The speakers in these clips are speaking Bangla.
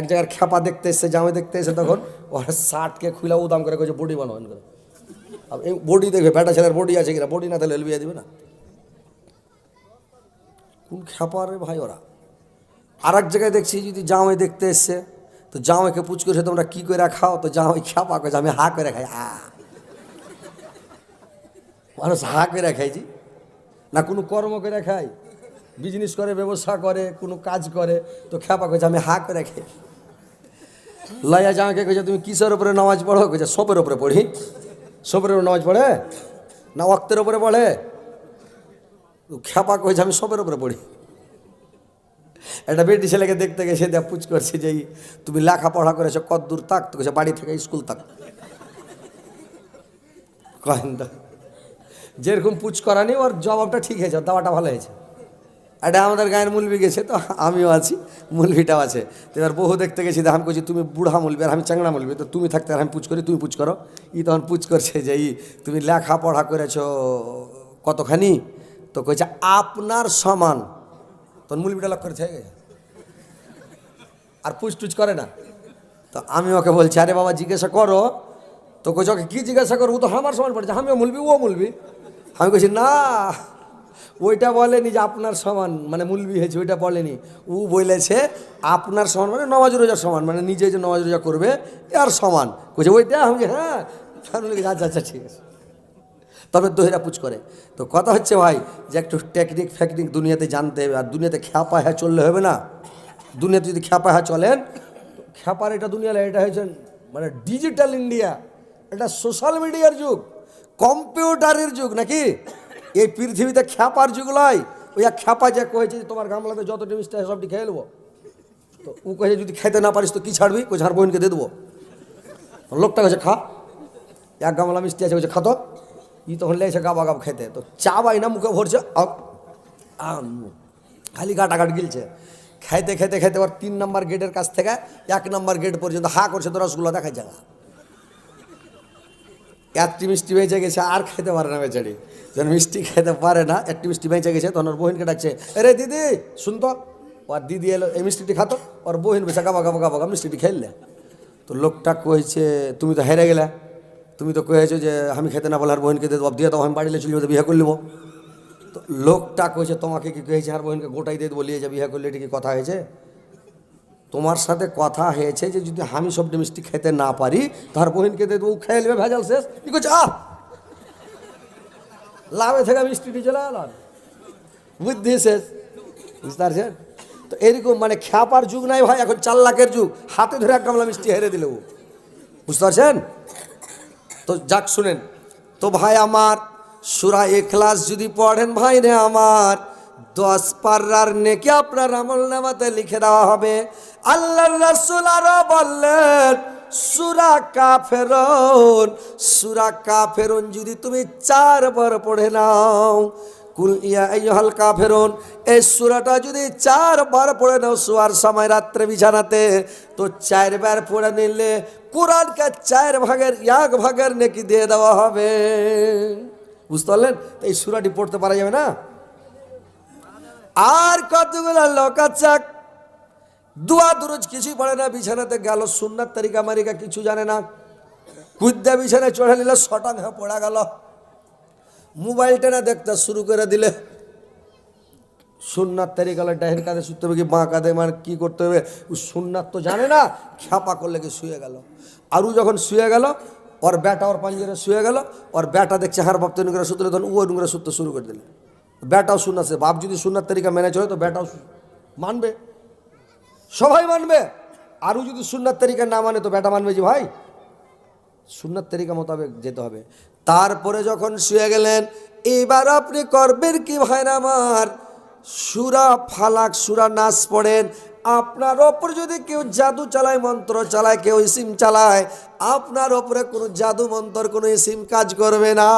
এক জায়গার খেপা দেখতে এসছে, জামে দেখতে এসে তখন। ওর শার্টকে খুলে উদাম করে কইছে, বডি বানাবেন করে এই বডি দেখবে বেটা ছেলের বডি আছে কিনা? বডি না তাহলে এলবিয়া দিবে না। কোন খেপা রে ভাই ওরা। আর এক জায়গায় দেখছি যদি জামাই দেখতে এসছে, তো জামাইকে পুচ করে তোমরা কি করে খাও? তো জামাই খেপা করে আমি হা করে খাই। হা মানুষ হা করে খাইছি না কোনো কর্ম করে খাই বিজনেস করে, ব্যবসা করে, কোনো কাজ করে, তো খেপা কইছে, আমি হা করে খাই। লয়া জামাকে কইছে তুমি কিসের উপরে নামাজ পড়ো কইছে সবের উপরে পড়ি সবের উপরে নামাজ পড়ে না অক্তের উপরে পড়ে তো খেপা কইছে আমি সবের উপরে পড়ি একটা বেটি ছেলেকে দেখতে গেছে দেখ পুচ করছে যে তুমি লেখাপড়া করেছ কত দূর তাক তো বাড়ি থেকে স্কুল তাক কহেন তো যেরকম পুচ করানি ওর জবাবটা ঠিক হয়েছে দাওয়াটা ভালো হয়েছে এটা আমাদের গায়ের মুলবি গেছে, তো আমিও আছি, মুলবিটাও আছে। তো এবার বহু দেখতে গেছি, তো আমি কইছি, তুমি বুড়া মুলবি আর আমি চাংড়া মুলবি, তো তুমি থাকতে আর আমি পুচ করি, তুমি পুচ করো। ই তখন পুচ করছে যে, ই, তুমি লেখাপড়া করেছ কতখানি? তো কইছে, আপনার সমান। তখন মুলবিটা লক্ষ্য করে আর পুচ টুচ করে না। তো আমি ওকে বলছি, আরে বাবা, জিজ্ঞাসা করো। তো কইছে, ওকে কী জিজ্ঞাসা করব? তো আমার সমান পড়েছে, আমিও মুলবি, ও মুলবি। আমি কইছি, না। ওইটা বলেনি যে আপনার সমান মানে মুলবি হয়েছে, ওইটা বলেনি। ও বলেছে, আপনার সমান মানে নমাজ রোজার সমান মানে নিজে যে নমাজ রোজা করবে আর সমান। কইছে, ওইটা আমি হ্যাঁ আচ্ছা আচ্ছা ঠিক আছে। তবে দোহেরা পুচ করে। তো কথা হচ্ছে ভাই, যে একটু টেকনিক ফেকনিক দুনিয়াতে জানতে হবে, আর দুনিয়াতে খ্যাপা হ্যাঁ চললে হবে না। দুনিয়াতে যদি খ্যাপা হ্যাঁ চলেন খ্যাপার এটা দুনিয়াতে এটা হয়েছে মানে ডিজিটাল ইন্ডিয়া এটা সোশ্যাল মিডিয়ার যুগ, কম্পিউটারের যুগ, নাকি? এই পৃথিবীতে খ্যাপার যুগ নয় ওই এক খ্যাপা যে কয়েছে যে তোমার গামলাতে যত মিষ্টি আছে সবটি খেয়ে নেব। তো ও কয়েছে যদি খেতে না পারিস তো কি ছাড়বি? কই ঝাড় বোনকে দিয়ে দেবো। লোকটা কাছে খা। এক গামলা মিষ্টি আছে বলছে খাতো ই তখন লেগেছে গাবা গাব খেতে। তো চা বাই না মুখে ভরছে খালি গাটাগাট গিলছে। খাইতে খেতে খেতে ওর তিন নম্বর গেটের কাছ থেকে এক নম্বর গেট পর্যন্ত হা করছে তো রসগুলো দেখায় জায়গা। একটি মিষ্টি বেঁচে গেছে, আর খেতে পারে না বেচারি। যখন মিষ্টি খেতে পারে না একটি মিষ্টি বেঁচে গেছে, তখন ওর বোহিনকে ডাকছে, এরে দিদি শুনতো ওর দিদি এলো, এই মিষ্টিটি খাতো ওর বহিন বেছে গাবা গাবা গাবা মিষ্টিটি খেললে তো লোকটা কয়েছে তুমি তো হেরে গেলে। তুমি তো কয়েছো যে আমি খেতে না বলে আর বোহিনকে দিয়ে দেবো দিয়ে তো আমি বাড়িলে চলে বিয়ে করে নেব। তো লোকটা কয়েছে তোমাকে কি কয়েছে আর বহিনকে গোটাই দিয়ে দেবো নিয়ে যাবে বিয়ে করলে এটা কি কথা হয়েছে? তোমার সাথে কথা হয়েছে যে যদি আমি সবটা মিষ্টি খেতে না পারি, তার বোহিনকে দেবো ও খেয়ে নেবে, ভেজাল শেষ। কি করছে? আহ! লাভে থেকে মিষ্টিটি চলে এলাম। বুদ্ধি শেষ। বুঝতে পারছেন? তো এরকম মানে খ্যাপার যুগ নাই ভাই, এখন চার লাখের যুগ। হাতে ধরে এক গামলা মিষ্টি হেরে দিল ও। বুঝতে পারছেন? তো যাক, শুনেন। তো ভাই আমার, সুরা এখলাস যদি পড়েন ভাই রে আমার, দশ পার্রার নেকি আপনার আমল নামাতে লিখে দেওয়া হবে। আল্লাহ রাসূল আরও বললেন, সুরা কাফেরন সুরা কাফেরন যদি তুমি চারবার পড়ে নাও, কুল ইয়া আইয়ুহাল কাফেরুন, এই সূরাটা যদি চারবার পড়ে নাও, শোয়ার সময় রাত্রে বিছানাতে, তো চারবার পড়ে নিলে কোরআনকে চার ভাগের এক ভাগের নেকি দিয়ে দেওয়া হবে। বুঝতে পারলেন? এই সূরাটি পড়তে পারা যাবে না? আর কতগুলো লোক আছে? দুয়া দুরুজ কিছুই পড়ে না বিছানাতে গেল সুন্নার তারিকা মারিকা কিছু জানে না কুদ্দা বিছানায় চড়ে নিলে শটাং হয়ে পড়া গেল মোবাইলটা না দেখতে শুরু করে দিলে সুন্নার তারিকালে ডাইন কাঁধে শুতে হবে কি বাঁ কাঁধে মানে কী করতে হবে ও সুন্নার তো জানে না খ্যাপা করলে কি শুয়ে গেল আরও যখন শুয়ে গেল ওর ব্যাটা ওর পাঞ্জরে শুয়ে গেল ওর ব্যাটা দেখছে হার বাপ তৈরি করে সুতলে তখন ও নুঙ্গরে সুততে শুরু করে দিলে ব্যাটাও শুনছে বাপ যদি সুন্নার তারিকা মেনে চলে তো ব্যাটাও শু- মানবে সবাই মানবে। আরও যদি সুন্নার তারিকা না মানে তো ব্যাটা মানবে যে ভাই সুন্নার তরিকা মোতাবেক যেতে হবে। তারপরে যখন শুয়ে গেলেন, এবার আপনি করবেন কি ভাইরা আমার? সুরা ফালাক, সুরা নাচ পড়েন। আপনার ওপর যদি কেউ জাদু চালায়, মন্ত্র চালায়, কেউ ইসিম চালায়, আপনার ওপরে কোনো জাদু, মন্ত্র, কোনো ইসিম কাজ করবে না।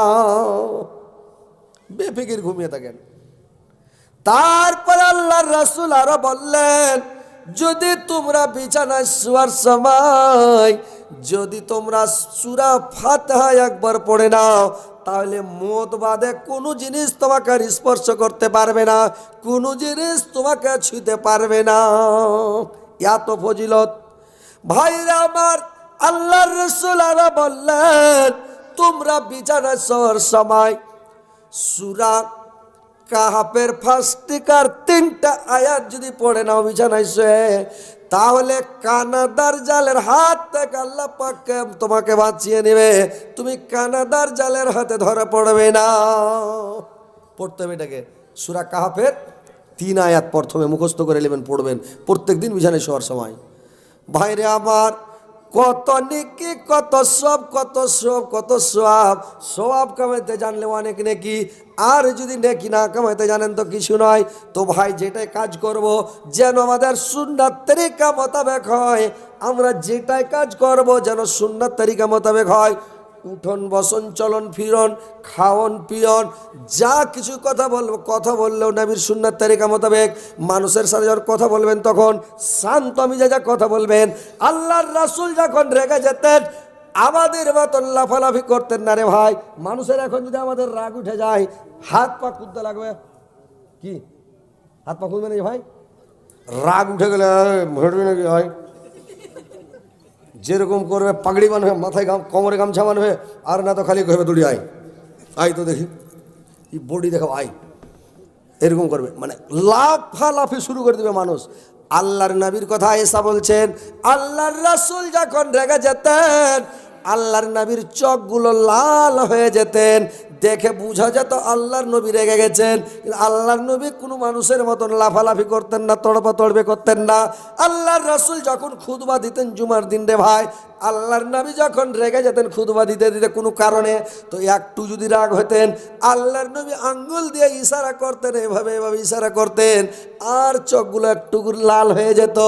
বেফিকির ঘুমিয়ে থাকেন। তারপর আল্লাহর রাসূল আরও বললেন যদি তোমরা বিছানায় শোয়ার সময়, যদি তোমরা সুরা ফাতহা একবার পড়ে নাও, তাহলে মত বাদে কোনো জিনিস তোমাকে স্পর্শ করতে পারবে না, কোনো জিনিস তোমাকে ছুঁতে পারবে না। এত ফজিলত। ভাইরা আমার, আল্লাহর রসুল বললেন, তোমরা বিছানায় শোয়ার সময় সুরা কাহাপের ফাস্টিকার তিনটা আয়াত যদি পড়ে নাও বিছানায় শুয়ে তাহলে কানাদার জালের হাত থেকে আল্লাহ পাককে তোমাকে বাঁচিয়ে নেবে। তুমি কানাদার জালের হাতে ধরে পড়বে না। পড়তে হবে এটাকে। সুরা কাহাফের তিন আয়াত প্রথমে মুখস্থ করে নেবেন, পড়বেন। প্রত্যেক দিন বিছানায় শোয়ার সময়। ভাইরে আমার কত নেকি, কত সব কত সব কত সব সব কামাইতে জানলে অনেক নেকি। আর যদি নেকি না কামাইতে জানেন তো কিছু নয়। তো ভাই, যেটাই কাজ করব, যেন আমাদের সুন্নার তরিকা মোতাবেক হয়। আমরা যেটাই কাজ করব, যেন সুন্নার তরিকা মোতাবেক হয়। উঠন, বসন, চলন, ফিরন খাওয়ন পিয়ন, যা কিছু কথা বলব, কথা বললেও নবীর সুন্নার তারিকা মোতাবেক মানুষের সাথে যখন কথা বলবেন তখন শান্ত মিজাজা কথা বলবেন, আল্লাহর রাসূল যখন রেগে যেতেন, আমাদের মতন লাফালাফি করতেন না রে ভাই। মানুষের এখন যদি আমাদের রাগ উঠে যায়, হাত পা কুদতে লাগবে। কি? হাত পা কুদবে না ভাই? রাগ উঠে গেলে নাকি ভাই? যেরকম করবে, পাগড়ি বানবে, মাথায় গাম, কোমরে গামছা বানবে, আর না তো খালি কইবে দুড়ি আয় আয় তো দেখি, এই বডি দেখো আয় এরকম করবে মানে লাফালাফি শুরু করে দেবে মানুষ। আল্লাহর নবীর কথা এসা বলছেন, আল্লাহর রাসুল যখন রেগে যেতেন আল্লাহর নবীর চোখগুলো লাল হয়ে যেতেন। দেখে বোঝা যেত আল্লাহর নবী রেগে গেছেন। আল্লাহর নবী কোনো মানুষের মতন লাফালাফি করতেন না, তড়পা তড়বে করতেন না। আল্লাহর রাসূল যখন খুদবা দিতেন জুমার দিন রে ভাই, আল্লাহর নবী যখন রেগে যেতেন খুদবা দিতে দিতে কোনো কারণে, তো একটু যদি রাগ হতেন, আল্লাহর নবী আঙ্গুল দিয়ে ইশারা করতেন, এভাবে এভাবে ইশারা করতেন, আর চোখগুলো একটু লাল হয়ে যেত।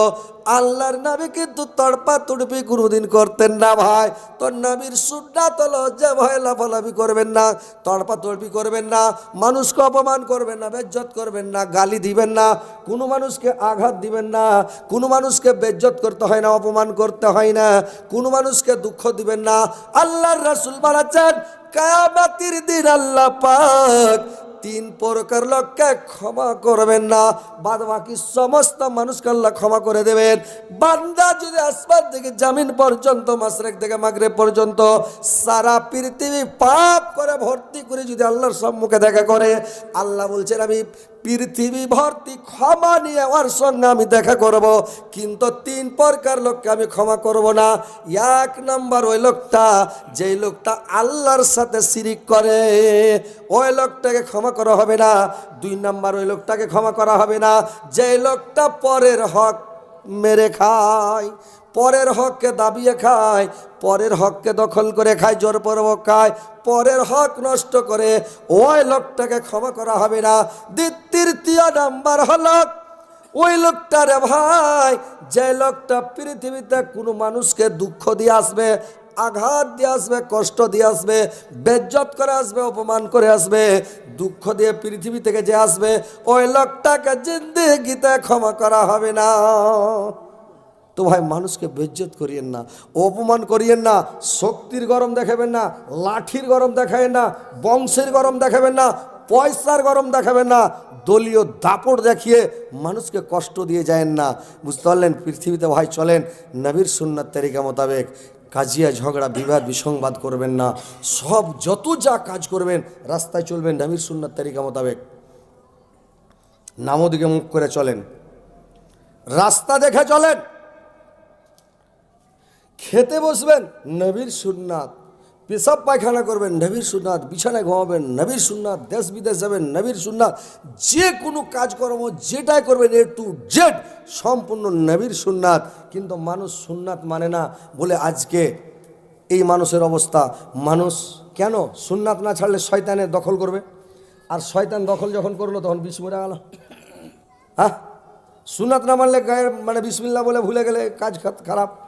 আল্লাহর নবী কিন্তু তড়পা তুড়পি কোনোদিন করতেন না ভাই। তোর নবীর সুন্নাত হলো, যে ভয় লাফালাফি করবেন না তড়পা তড়পি করবেন না, মানুষকে অপমান করবেন না, বেজ্জত করবেন না, গালি দিবেন না, কোনো মানুষকে আঘাত দিবেন না, কোনো মানুষকে বেজ্জত করতে হয় না, অপমান করতে হয় না, কোনো মানুষকে দুঃখ দিবেন না, আল্লাহর রাসূল বলেছেন, কায়ামাতির দিন আল্লাহ পাক তিন প্রকার লোককে ক্ষমা করবেন না। বাদ বাকি সমস্ত মানুষকে আল্লাহ ক্ষমা করে দেবেন। বান্দা যদি আসবার থেকে জামিন পর্যন্ত মাসরেক থেকে মাগরে পর্যন্ত সারা পৃথিবী পাপ করে, ভর্তি করে যদি আল্লাহর সম্মুখে দেখা করে, আল্লাহ বলছেন, আমি পৃথিবী ভর্তি ক্ষমা নিয়ে আমার সঙ্গে আমি দেখা করব, কিন্তু তিন প্রকার লোককে আমি ক্ষমা করব না। এক নম্বর ওই লোকটা, যেই লোকটা আল্লাহর সাথে শিরিক করে, ওই লোকটাকে ক্ষমা করা হবে না। দুই নম্বর ওই লোকটাকে ক্ষমা করা হবে না। যেই লোকটা পরের হক মেরে খায় পরের হককে দাবিয়ে খায়, পরের হককে দখল করে খায়, জোর জোরপূর্বক খায়, পরের হক নষ্ট করে ওই লোকটাকে ক্ষমা করা হবে না। তৃতীয় নাম্বার হলো, ওই লোকটা রে ভাই, যে লোকটা পৃথিবীতে কোনো মানুষকে দুঃখ দিয়ে আসবে, আঘাত দিয়ে আসবে, কষ্ট দিয়ে আসবে, বেজ্জত করে আসবে, অপমান করে আসবে, দুঃখ দিয়ে পৃথিবী থেকে যে আসবে, ওই লোকটাকে জিন্দিগিতে ক্ষমা করা হবে না। তো ভাই মানুষকে বেজ্জত করিয়েন না, অপমান করিয়েন না, শক্তির গরম দেখাবেন না, লাঠির গরম দেখাবেন না, বংশের গরম দেখাবেন না, পয়সার গরম দেখাবেন না, দলীয় দাপট দেখিয়ে মানুষকে কষ্ট দিয়ে যায়েন না। বুঝতে পারলেন? পৃথিবীতে ভাই চলেন, নবীর সুন্নার তালিকা মোতাবেক কাজিয়া, ঝগড়া, বিবাদ, বিসংবাদ করবেন না। সব যত যা কাজ করবেন, রাস্তায় চলবেন নবীর সুন্নার তারিকা মোতাবেক। নামদিকে মুখ করে চলেন। রাস্তা দেখে চলেন। খেতে বসবেন, নবীর সুন্নাত। পেশাব পায়খানা করবেন, নবীর সুন্নাত। বিছানায় ঘুমাবেন, নবীর সুন্নাত। দেশ বিদেশ যাবেন, নবীর সুন্নাত। যে কোনো কাজকর্ম যেটাই করবেন, এ টু জেড সম্পূর্ণ নবীর সুন্নাত। কিন্তু মানুষ সুন্নাত মানে না বলে আজকে এই মানুষের অবস্থা। মানুষ কেন সুন্নাত না ছাড়লে শয়তানে দখল করবে? আর শয়তান দখল যখন করল, তখন বিষ মরে গেল হ্যাঁ? সুন্নাত না মানলে গায়ে মানে বিসমিল্লা বলে ভুলে গেলে কাজ খারাপ।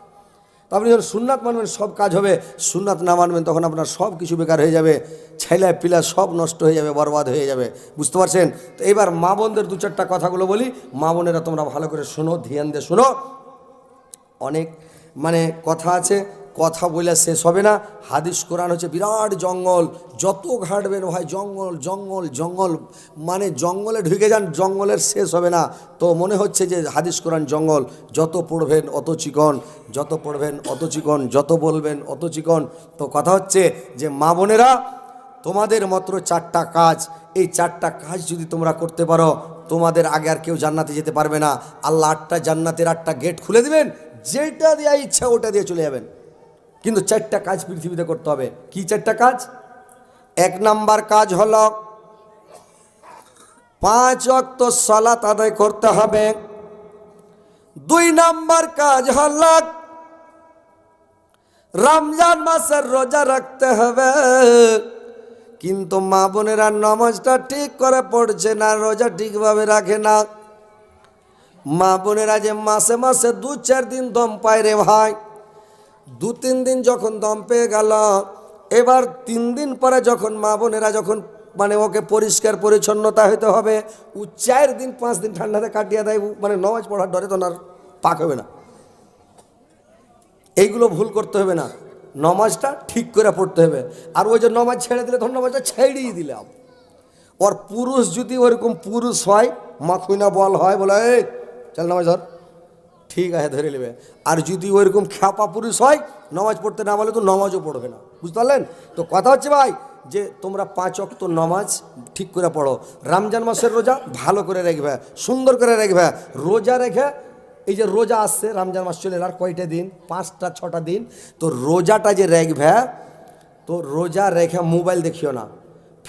আপনি যখন সুননাথ মানবেন, সব কাজ হবে। সুননাথ না মানবেন, তখন আপনার সব কিছু বেকার হয়ে যাবে। ছেলে পিলা সব নষ্ট হয়ে যাবে, বরবাদ হয়ে যাবে। বুঝতে পারছেন? তো এবার মা বোনদের দু চারটা কথাগুলো বলি। মা বোনেরা তোমরা ভালো করে শোনো, ধ্যান দিয়ে শোনো। অনেক মানে কথা আছে। কথা বলে শেষ হবে না। হাদিস, কোরআন হচ্ছে বিরাট জঙ্গল। যত ঘাটবেন ভাই জঙ্গল জঙ্গল জঙ্গল। মানে জঙ্গলে ঢুকে যান, জঙ্গলের শেষ হবে না। তো মনে হচ্ছে যে হাদিস, কোরআন, জঙ্গল, যত পড়বেন অত চিকন, যত পড়বেন অত চিকন, যত বলবেন অত চিকন। তো কথা হচ্ছে যে, মা বোনেরা, তোমাদের মাত্র চারটা কাজ। এই চারটা কাজ যদি তোমরা করতে পারো, তোমাদের আগে আর কেউ জান্নাতে যেতে পারবে না। আল্লাহ আটটা জান্নাতের আটটা গেট খুলে দিবেন। যেটা দেওয়া ইচ্ছা ওটা দিয়ে চলে যাবেন। কিন্তু চারটা কাজ পৃথিবীতে করতে হবে। কি চারটা কাজ? এক নাম্বার কাজ হলো পাঁচ অক্ত সালাত আদায় করতে হবে। দুই নাম্বার কাজ হলো রমজান মাসের রোজা রাখতে হবে। কিন্তু মা বোনেরা নামাজটা ঠিক করে পড়ছে না, রোজা ঠিকভাবে রাখে না। মা বোনেরা যে মাসে মাসে দু চার দিন দম পায় রে ভাই। দু, তিন দিন যখন দম পেয়ে গেল, এবার তিন দিন পরে যখন মা বোনেরা যখন মানে ওকে পরিষ্কার পরিচ্ছন্নতা হইতে হবে, ও চার দিন, পাঁচ দিন ঠান্ডাতে কাটিয়ে দেয় মানে নামাজ পড়ার ডরে তো না পাক হবে না। এইগুলো ভুল করতে হবে না, নমাজটা ঠিক করে পড়তে হবে। আর ওই যে নমাজ ছেড়ে দিলে, তখন নমাজটা ছেড়েই দিলাম। ওর পুরুষ যদি ওরকম পুরুষ হয় মাখুইনা বল হয়, বলে, এই, চল নামাজ ধর। ঠিক আছে, ধরে নেবে। আর যদি ওইরকম খ্যাপা পুরুষ হয়, নমাজ পড়তে না বলে তো নমাজও পড়বে না। বুঝতে পারলেন? তো কথা হচ্ছে ভাই, যে তোমরা পাঁচ অক্ত নমাজ ঠিক করে পড়ো। রমজান মাসের রোজা ভালো করে রাখবে, সুন্দর করে রাখবে। রোজা রেখে, এই যে রোজা আসছে, রমজান মাস চলে আর কয়টা দিন? পাঁচটা, ছটা দিন। তো রোজাটা যে রাখবে, তো রোজা রেখে মোবাইল দেখিও না।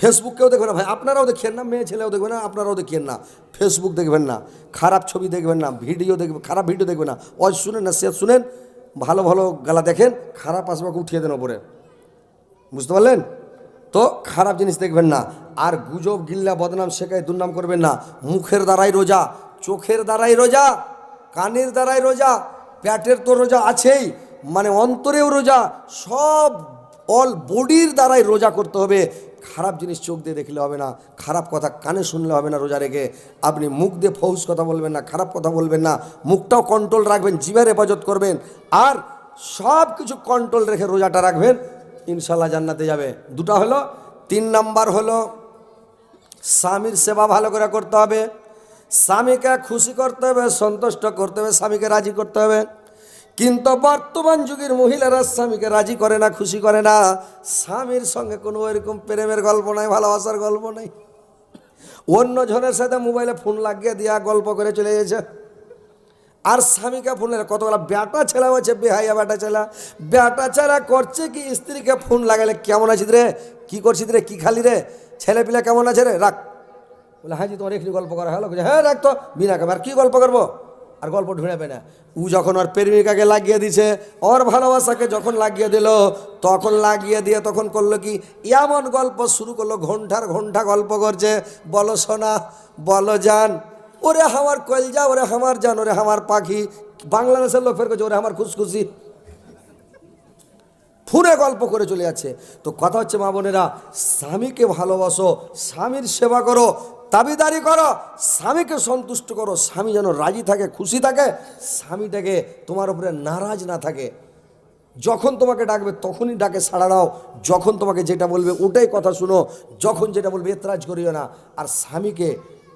ফেসবুক কেউ দেখবে না ভাই, আপনারাও দেখেন না, মেয়ে ছেলেও দেখবেন না, আপনারাও দেখেন না। ফেসবুক দেখবেন না, খারাপ ছবি দেখবেন না, ভিডিও দেখবেন, খারাপ ভিডিও দেখবেন না। ওই শুনেন না সে শুনেন, ভালো ভালো গালা দেখেন, খারাপ আসবাকে উঠিয়ে দেন ওপরে। বুঝতে পারলেন? তো খারাপ জিনিস দেখবেন না, আর গুজব, গিল্লা, বদনাম, শেখায় দুর্নাম করবেন না। মুখের দ্বারাই রোজা, চোখের দ্বারাই রোজা, কানের দ্বারাই রোজা, প্যাটের তো রোজা আছেই মানে অন্তরেও রোজা, সব অল বডির দ্বারাই রোজা করতে হবে। খারাপ জিনিস চোখ দিয়ে দেখলে হবে না, খারাপ কথা কানে শুনলে হবে না রোজা রেখে। আপনি মুখ দিয়ে ফৌজ কথা বলবেন না, খারাপ কথা বলবেন না, মুখটাও কন্ট্রোল রাখবেন জিভের হেফাজত করবেন, আর সব কিছু কন্ট্রোল রেখে রোজাটা রাখবেন ইনশাল্লাহ জান্নাতে যাবে। দুটা হলো, তিন নাম্বার হলো, স্বামীর সেবা ভালো করে করতে হবে, স্বামীকে খুশি করতে হবে, সন্তুষ্ট করতে হবে, স্বামীকে রাজি করতে হবে। কিন্তু বর্তমান যুগের মহিলারা স্বামীকে রাজি করে না, খুশি করে না। স্বামীর সঙ্গে কোনো এরকম প্রেমের গল্প নাই, ভালোবাসার গল্প নাই। অন্য জনের সাথে মোবাইলে ফোন লাগিয়ে দিয়া গল্প করে চলে গেছে। আর স্বামীকে ফোনের কতগুলো বেটা ছেলা হয়েছে বেহাইয়া বেটা ছেলা। বেটা ছেলা করছে কি, স্ত্রীকে ফোন লাগালে কেমন আছিস রে? কি করছিস রে? কি খালি রে? ছেলে পিলা কেমন আছে রে? রাখ। বলে হ্যাঁ জি, তোমার এখানে গল্প করা হলো? হ্যাঁ রাখ তো। বিনা কামে আর কী গল্প করব? আর গল্প ঢুঁড়াবে না। উ যখন ওর প্রেমিকাকে লাগিয়ে দিছে, ওর ভালোবাসাকে যখন লাগিয়ে দিল, তখন লাগিয়ে দিয়ে তখন করল কি? এমন গল্প শুরু করল ঘণ্টার ঘণ্টা গল্প করছে, বলো সোনা, বলো যান ওরে আমার কলজা, ওরে হামার যান ওরে হামার পাখি, বাংলাদেশের লোক ফের করছে ওরে আমার খুশখুশি। ফুরে গল্প করে চলে যাচ্ছে। তো কথা হচ্ছে, মা বোনেরা, স্বামীকে ভালোবাসো, স্বামীর সেবা করো দাবিদারি করো, স্বামীকে সন্তুষ্ট করো, স্বামী যেন রাজি থাকে, খুশি থাকে, স্বামীটাকে তোমার উপরে নারাজ না থাকে। যখন তোমাকে ডাকবে, তখনই ডাকে সাড়া দাও, যখন তোমাকে যেটা বলবে ওটাই কথা শুনো, যখন যেটা বলবে এতরাজ করিও না। আর স্বামীকে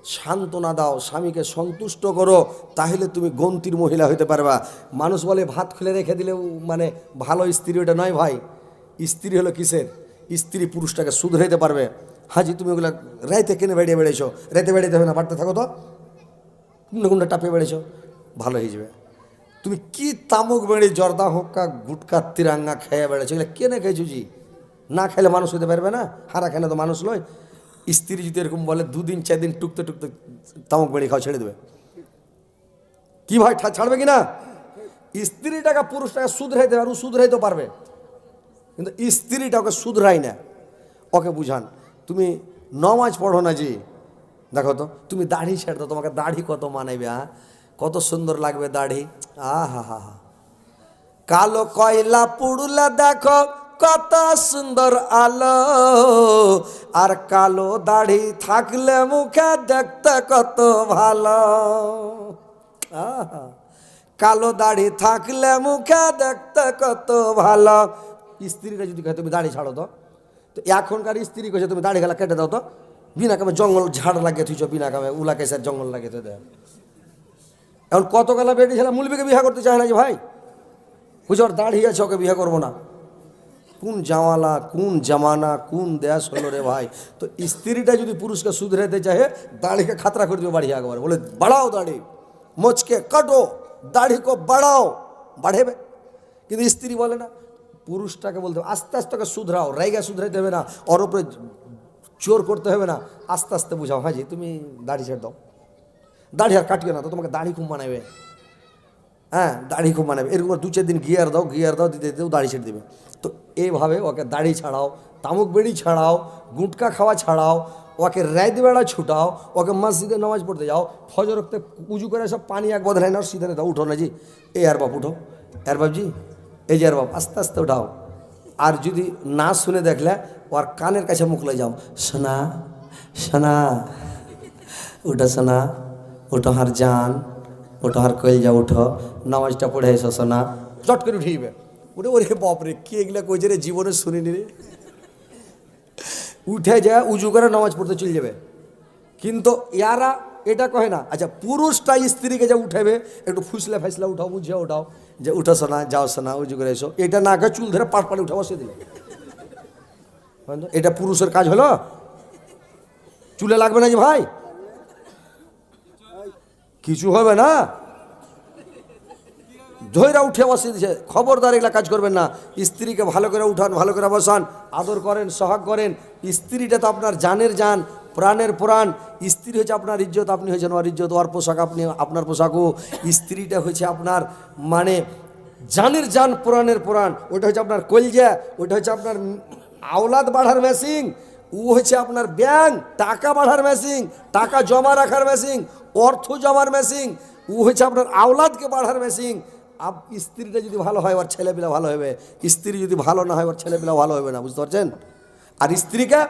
সান্ত্বনা দাও, স্বামীকে সন্তুষ্ট করো, তাহলে তুমি গন্তির মহিলা হইতে পারবা। মানুষ বলে, ভাত খুলে রেখে দিলেও মানে ভালো স্ত্রী ওটা নয় ভাই। স্ত্রী হলো কিসের? স্ত্রী পুরুষটাকে শুধরাইতে পারবে। হাজি, তুমি ওগুলা রাইতে কেনে বেড়িয়ে বেড়েছো রাইতে বেড়াইতে হবে না, বাড়তে থাকো তো। কোনটা টাপে বেড়েছো ভালো হয়ে যাবে। তুমি কি তামুক বেড়ে জর্দা, হোক্কা, গুটকা, তিরাঙ্গা খেয়ে বেড়েছো এগুলো কেনে খেয়েছো জি? না খেলে মানুষ হতে পারবে না? হারা খেলে তো মানুষ নয় স্ত্রী যদি এরকম বলে, দুদিন চার দিন টুকতে টুকতে তামুক বেড়ে খাওয়া ছেড়ে দেবে। কি ভাই ছাড়বে কি না স্ত্রীটাকে পুরুষটাকে শুধরাইতে পারবে শুধরাইতে পারবে। কিন্তু স্ত্রীটা ওকে শুধরাই না। ওকে বুঝান তুমি নমাজ পড়ো না যে দেখো তো, তুমি দাড়ি ছেড়ে দাও, তোমাকে দাড়ি কত মানাইবে হ্যাঁ কত সুন্দর লাগবে দাড়ি। আহা, হা হা। কালো কয়লা পুড়লা দেখো, কত সুন্দর আলো। আর কালো দাড়ি থাকলে মুখে দেখতে কত ভালো। কালো দাড়ি থাকলে মুখে দেখতে কত ভালো। স্ত্রীরা যদি তুমি দাড়ি ছাড়ো তো। তো এখনকার স্ত্রী কইছে, তুমি দাড়ি গেলা কেটে দাও তো। বিনা কামে জঙ্গল ঝাড় লাগিয়ে থুইছ, বিনা কামে উলা কেসের জঙ্গল লাগিয়ে তো দেয়। এখন কত গেলা বেটি ছেলে মুলবিকে বিয়ে করতে চায় না যে ভাই? ওর দাড়ি আছে, ওকে বিয়ে করব না। কোন জামালা, কোন জামানা, কোন দেশ হলো রে ভাই? তো স্ত্রীটা যদি পুরুষকে শুধরাতে চাহে, দাড়িকে খাতরা করে দিবে বাড়ি একবার বলে, বাড়াও দাড়ি, মোচকে কাটো, দাড়ি কো বাড়াও। বাড়েবে কিন্তু স্ত্রী বলে না পুরুষটাকে বলতে হবে, আস্তে আস্তে ওকে শুধরাও রাইগা শুধরাইতে হবে না ওর উপরে চোর করতে হবে না আস্তে আস্তে বুঝাও হাজি তুমি দাড়ি ছেড়ে দাও। দাড়ি আর কাটিও না তো তোমাকে দাড়ি খুব মানাবে। হ্যাঁ দাড়ি খুব মানাবে। এরকম দু চার দিন গিয়ার দাও গিয়ার দাও দিতে দিতে ও দাড়ি ছেড়ে দেবে। তো এইভাবে ওকে দাড়ি ছাড়াও তামুক বেড়ি ছাড়াও গুটকা খাওয়া ছাড়াও ওকে বেড়া ছুটাও ওকে মসজিদে নামাজ পড়তে যাও ফজর রক্তে উজু করে সব পানি এক বদলাই নাও সিধে উঠো না জি। এই আর বাপ উঠো। আর বাপজি এই যে বাপ, আস্তে আস্তে উঠাও। আর যদি না শুনে দেখলে, ওর কানের কাছে মুখ লয়ে যাও। সোনা সোনা, উঠো সোনা, উঠো হার জান, উঠো হার কইল যা উঠো, নামাজটা পড়ে এসো সোনা। চট করে উঠিবে ওরে ওরে বাপরে কি এগুলা কইছে রে? জীবনে শুনিনি রে। উঠে যায়, উজু করে নামাজ পড়তে চলে যাবে। কিন্তু ইয়ারা এটা কহে না আচ্ছা পুরুষটা স্ত্রীকে যে উঠাবে একটু ফুসলে ফাইসলা উঠাও, বুঝিয়ে উঠাও, যে উঠো সোনা, যাও সোনা উজু করে এসো। এটা না কে চুল ধরে পাট পাড়ে উঠে বসে দিলে? এটা পুরুষের কাজ হলো? চুলে লাগবে না যে ভাই? কিছু হবে না? ধৈরা উঠে বসে দিছে। খবরদার এগুলা কাজ করবেন না। স্ত্রীকে ভালো করে উঠান, ভালো করে বসান, আদর করেন, সহাগ করেন। স্ত্রীটা তো আপনার জানের জান। প্রাণের প্রাণ। স্ত্রী হচ্ছে আপনার ইজ্জত, আপনি হয়েছেন ওর ইজ্জত, ওর পোশাক আপনি, আপনার পোশাকও। স্ত্রীটা হচ্ছে আপনার মানে জানের জান, প্রাণের প্রাণ। ওটা হচ্ছে আপনার কলজা, ওটা হচ্ছে আপনার আওলাদ বাড়ার মেশিন ও হচ্ছে আপনার ব্যাংক টাকা বাড়ার মেশিন টাকা জমা রাখার মেশিন অর্থ জমার মেশিন ও হচ্ছে আপনার আওলাদকে বাড়ার মেশিন আপ স্ত্রীটা যদি ভালো হয়, ওর ছেলেপিলা ভালো হবে। স্ত্রী যদি ভালো না হয়, ওর ছেলেপিলা ভালো হবে না, বুঝতে পারছেন? আর স্ত্রীকে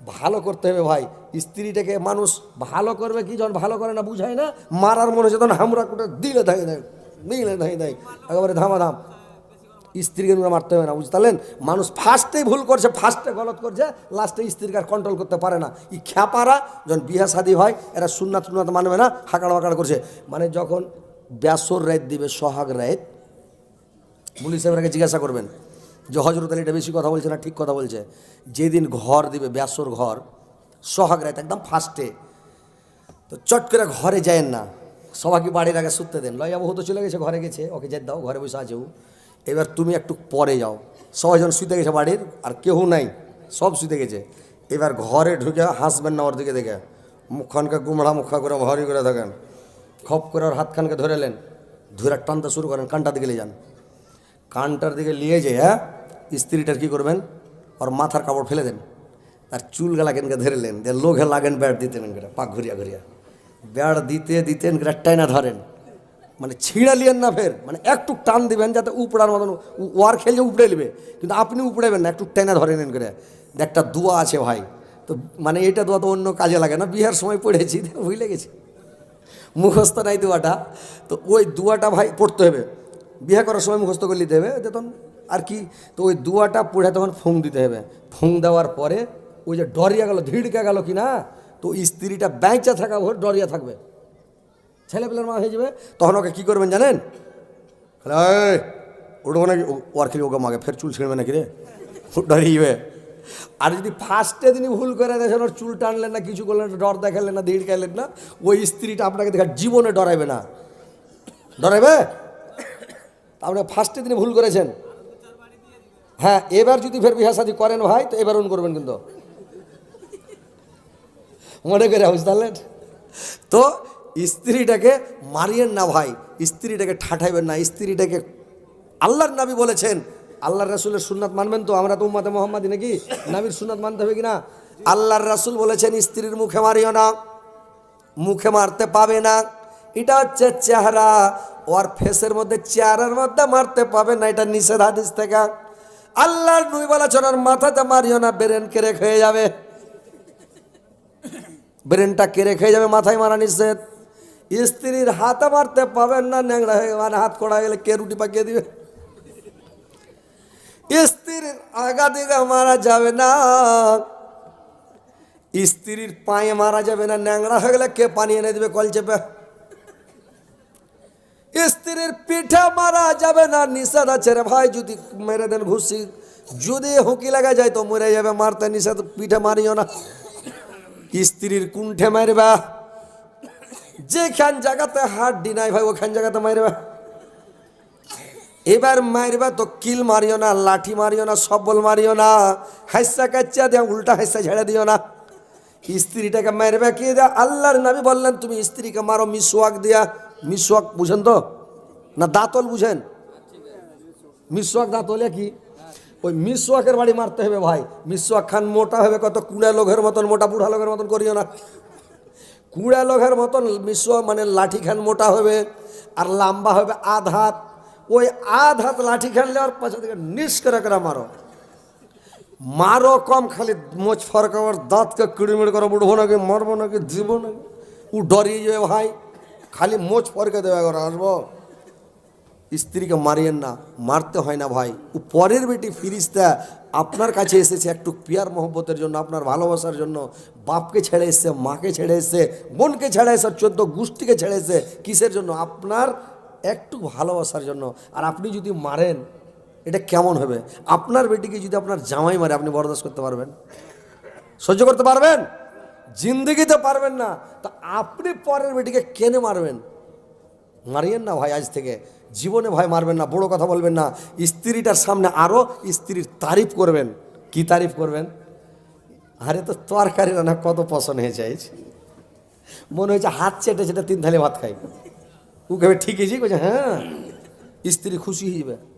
ভালো করতে হবে ভাই। স্ত্রীটাকে মানুষ ভালো করবে কি যখন ভালো করে না বুঝায় না, মারার মনে হচ্ছে তখন হামরা কুটে দিলে ধাই দেয় দিলে ধাই দেয় একেবারে ধামাধাম। স্ত্রীকে নুরা মারতে হবে না, বুঝতে পারলেন? মানুষ ফার্স্টেই ভুল করছে ফার্স্টে গলত করছে লাস্টে স্ত্রীকে আর কন্ট্রোল করতে পারে না। এই খ্যাপারা যখন বিয়া শাদী হয়, এরা সুন্নাত সুন্নাত মানবে না, হাঁকাড়া মাকাড়া করছে। মানে যখন ব্যাসর রাত দিবে, সোহাগ রাত পুলিশ সাহেবরাকে জিজ্ঞাসা করবেন যে হজরত আলী এটা বেশি কথা বলছে না ঠিক কথা বলছে। যেদিন ঘর দিবে, ব্যাসর ঘর, সোহাগ রাত একদম ফার্স্টে তো চট করে ঘরে যায়েন না। সবাইকে বাড়ির আগে শুতে দেন। লয়া বহু তো চলে গেছে, ঘরে গেছে। ওকে যেতে দাও, ঘরে বসে আছে। এবার তুমি একটু পরে যাও। সবাই যখন শুতে গেছে বাড়ির, আর কেউ নাই, সব শুতে গেছে। এবার ঘরে ঢুকে হাসবেন না ওর দিকে দেখে। মুখখানকে গুমড়া মুখা করে, ভরি করে থাকেন। খপ করে ওর হাতখানকে ধরেলেন ধরে টানতে শুরু করেন কানটার দিকে যান। কানটার দিকে নিয়ে যে হ্যাঁ স্ত্রীটার কী করবেন? ওর মাথার কাপড় ফেলে দেন। আর চুল গেলা কেনকে ধরেলেন যে লোঘে লাগেন ব্যাট দিতেন এনকে পাক ঘুরিয়া ঘুরিয়া। ব্যাট দিতে দিতেন টাইনা ধরেন। মানে ছিঁড়ে লিয়েন না ফের। মানে একটু টান দিবেন যাতে উপড়ার মতন ওয়ার খেলছে উপড়ে নেবে। কিন্তু আপনি উপড়েবেন না একটু টেনে ধরে নেন করে একটা দোয়া আছে ভাই। তো মানে এটা দোয়া তো অন্য কাজে লাগে না। বিহার সময় পড়েছি ভুলে গেছি। মুখস্থ নাই দোয়াটা। তো ওই দুয়াটা ভাই পড়তে হবে। বিয়ে করার সময় মুখস্থ করে নিতে হবে তখন আর কি, তো ওই দুয়াটা পড়ে তখন ফুং দিতে হবে। ফুং দেওয়ার পরে ওই যে ডরিয়া গেল, ধিড়কে গেল কি না তো স্ত্রীটা ব্যাংচা থাকা ভোর ডরিয়া থাকবে। ছেলেপেলের মা হয়ে যাবে, তখন ওকে কী করবেন জানেন? এই, উঠবো নাকি? ও- ওর খেলে ওকে মাগে, ফের চুল ছিঁড়বে নাকি রে? ডরিয়ে আর যদি ফার্স্টে তিনি ভুল করে দেখেন, ওর চুল টানলেন না, কিছু করলেন ডর দেখালেন না দিড় খাইলেন না, ওই স্ত্রীটা আপনাকে দেখা, জীবনে ডরাইবে না। ডরাইবে? আপনি ফার্স্টে তিনি ভুল করেছেন। হ্যাঁ এবার যদি ফের বিহা শাদী করেন ভাই, তো এবার উন করবেন কিন্তু। মনে করে বুঝতে পারলেন? তো স্ত্রীটাকে মারিয়েন না ভাই, স্ত্রীটাকে ঠাঠাইবেন না, স্ত্রীটাকে আল্লাহর নাবি বলেছেন। আল্লাহর রাসুলের সুন্নাত মানবেন তো, আমরা তো উম্মাতে মোহাম্মদ নাকি? নাবির সুন্নাত মানতে হবে কিনা আল্লাহর রাসুল বলেছেন, স্ত্রীর মুখে মারিও না, মুখে মারতে পাবে না। এটা হচ্ছে চেহারা ওর ফেসের মধ্যে চেয়ারের মধ্যে মারতে পাবে না, এটা নিষেধ হাদিস থেকে। আল্লাহর নুই বলা চলার মাথাতে মারিও না, বেরেন কেড়ে খেয়ে যাবে। ব্রেনটা কেড়ে খেয়ে যাবে, মাথায় মারা নিষেধ। স্ত্রীর হাতে মারতে পাবেন না ন্যাংরা হয়ে মানে হাত কড়া গেলে কে রুটি পাকিয়ে দিবে? স্ত্রীর আগা দিকে মারা যাবে না। স্ত্রীর পায়ে মারা যাবে না ন্যাংরা হয়ে গেলে কে পানি এনে দিবে কল চেপে স্ত্রীর পিঠে মারা যাবে না নিষেধ আছে রে ভাই, যদি মেরে দেন ঘুষি। যদি হুঁকি লাগা যায় তো মরে যাবে, মারতে নিষেধ পিঠে মারিও না। স্ত্রীর কুণ্ঠে মারবা। যেখান জায়গাতে হাড্ডি নাই ভাই, ওখান জায়গাতে মারবা। এবার মারবা তো কিল মারিও না, লাঠি মারিও না, সবল মারিও না, হাইসা কাচ্চা দিয়া, উল্টা হাইসা ঝেড়ে দিও না। স্ত্রীটাকে মারবে কি দেয়া। আল্লাহর নাবি বললেন, তুমি স্ত্রীকে মারো, মিসওয়াক দিয়া। মিসওয়াক বুঝেন তো? না, দাঁতল বুঝেন? মিসওয়াক দাঁতলে কি? ওই মিসওয়াকের বাড়ি মারতে হবে ভাই। মিসওয়াক খান মোটা হবে, কত কুড়া লোকের মতন, মোটা বুড়া লোকের মতন করিও না। কুড়া লোকের মতন মিসওয়াক মানে লাঠি খান মোটা হবে, আর লম্বা হবে আধ হাত। ওই আধ হাত লাঠি খান লেওয়ার পাশে থেকে নিস করে করে মারো। মারো কম, খালি মোচ ফরকাবার দাঁতকে কিড়িমিড় করে উঠবো নাকি, মারবো নাকি দিব নাকি? ও ডরিয়ে যাবে ভাই, খালি মোচ ফরকে দেবে করে আসব? স্ত্রীকে মারিয়েন না, মারতে হয় না ভাই। ও পরের বেটি ফিরিস্তা আপনার কাছে এসেছে একটু পিয়ার মহব্বতের জন্য, আপনার ভালোবাসার জন্য। বাপকে ছেড়ে এসছে, মাকে ছেড়ে এসছে, বোনকে ছেড়ে এসে চোদ্দ গোষ্ঠীকে ছেড়ে এসছে। কিসের জন্য? আপনার একটু ভালোবাসার জন্য। আর আপনি যদি মারেন এটা কেমন হবে? আপনার বেটিকে যদি আপনার জামাই মারে, আপনি বরদাস্ত করতে পারবেন? সহ্য করতে পারবেন? জিন্দগিতে পারবেন না। তা আপনি পরের বেটিকে কেনে মারবেন? মারিয়েন না ভাই আজ থেকে। জীবনে ভাই মারবেন না, বড় কথা বলবেন না। স্ত্রীটার সামনে আরও স্ত্রীর তারিফ করবেন। কি তারিফ করবেন? আরে তো তরকারি রান্না কত পছন্দ হয়েছে আজ মনে হয়েছে হাত চেটে চেটে তিন থালি ভাত খাই। ও কেবে ঠিক হয়েছি? বলছে হ্যাঁ। স্ত্রী খুশি হয়ে যাবে।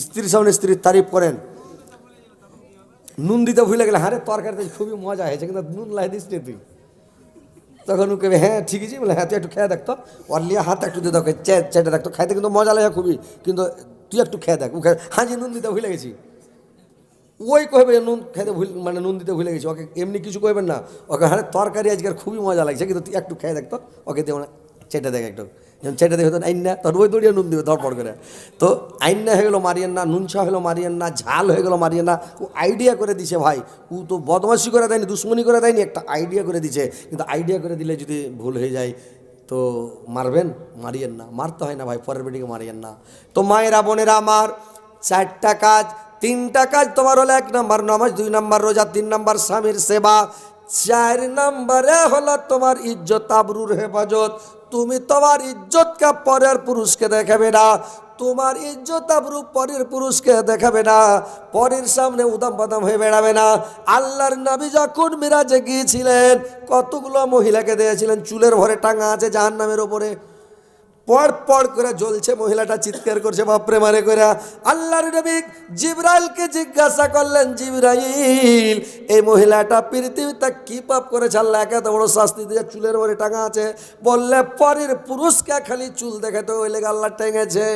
স্ত্রীর সামনে স্ত্রীর তারিফ করেন। নুন দিতে ভুলে গেলে হ্যাঁ রে তরকারিতে খুবই মজা হয়েছে, কিন্তু নুন লাই দিস তুই? তখন ও কেবে হ্যাঁ ঠিক আছে বলে হ্যাঁ তুই একটু খেয়ে দেখতো ওর লিয়ে হাত একটু দিয়ে চে- চেটে দেখতো খাইতে কিন্তু মজা লাগে খুবই, কিন্তু তুই একটু খেয়ে দেখ। ও খেয়ে হ্যাঁ জি, নুন দিতে ভুলে গেছি। ওই কহবে নুন খেতে ভুল মানে নুন দিতে ভুলে গেছি। ওকে এমনি কিছু কইবেন না। ওকে হ্যাঁ তরকারি আজকের খুবই মজা লাগছে, কিন্তু তুই একটু খেয়ে দেখতো ওকে দিয়ে চেটে দেখ একটু। যেমন চেটে দেখে তো আইন তোর ওই দড়িয়ে নুন দিবে ধরপড় করে। তো আইন্না হয়ে গেলো মারিয়েন না নুনছা হলো মারিয়েন না ঝাল হয়ে গেলো মারিয়েন না ও আইডিয়া করে দিছে ভাই। ও তো বদমাশি করে দেয়নি, দুশ্মনী করে দেয়নি, একটা আইডিয়া করে দিছে। কিন্তু আইডিয়া করে দিলে যদি ভুল হয়ে যায়, তো মারবেন মারিয়েন না মারতে হয় না ভাই, পরের বেটিকে মারিয়েন না তো মায়েরা, বোনেরা আমার, চারটা কাজ, তিনটা কাজ তোমার হলো এক নাম্বার নামাজ, দুই নাম্বার রোজা, তিন নাম্বার স্বামীর সেবা, চার নাম্বারে হলো তোমার ইজ্জত, আবরুর হেফাজত। তুমি তোমার ইজ্জতকে পরের পুরুষকে দেখাবে না। তোমার ইজ্জত আবরু পরের পুরুষকে দেখাবে না। পরের সামনে উদাম বাদাম হয়ে বেড়াবে না। আল্লাহর নবী যখন মিরাজে গিয়েছিলেন, কতগুলো মহিলাকে দিয়েছিলেন চুলের ভরে টাঙা আছে জাহান নামের ওপরে। পড় পর করে জ্বলছে, মহিলাটা চিৎকার করছে, বাপরে মারে করে আল্লাহর নবী জিব্রাইলকে জিজ্ঞাসা করলেন, জিব্রাইল, এই মহিলাটা পৃথিবীতে কি পাপ করেছে? আল্লাহ তো বড় শাস্তি দিয়ে চুলের ওপরে টাঙা আছে। বললে, পরের পুরুষকে খালি চুল দেখে তো ওই লেগে আল্লাহ টেঙেছে